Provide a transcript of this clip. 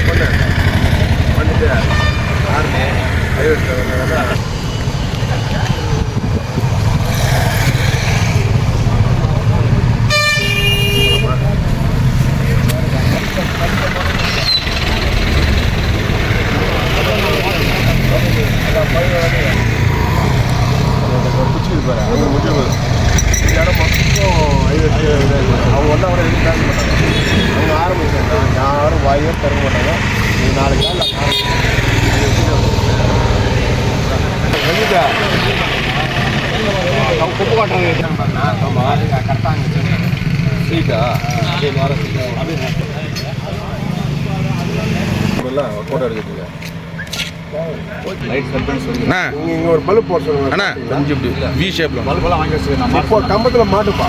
என்ன பண்ணேன் பண்ணிட்டு ஆர்மி ஹைவேஸ் அவங்க ஒன்றா கூட எதுவும் பிளான் பண்ணாங்க வாயே திறக்க மாட்டாங்க நீ நாளைக்கு நாள் குப்பை காட்டுறாங்க ஆமாம் கரெக்டாக சீட்டா? சரி வர ஃபோட்டோ எடுக்கிறதுக்கு அண்ணா. இங்கே இங்கே ஒரு பல்ப் போட சொல்லுங்க. அண்ணா கொஞ்சம் இப்படி வி ஷேப்ல இப்போ கம்பத்தில் மாட்டுப்பா.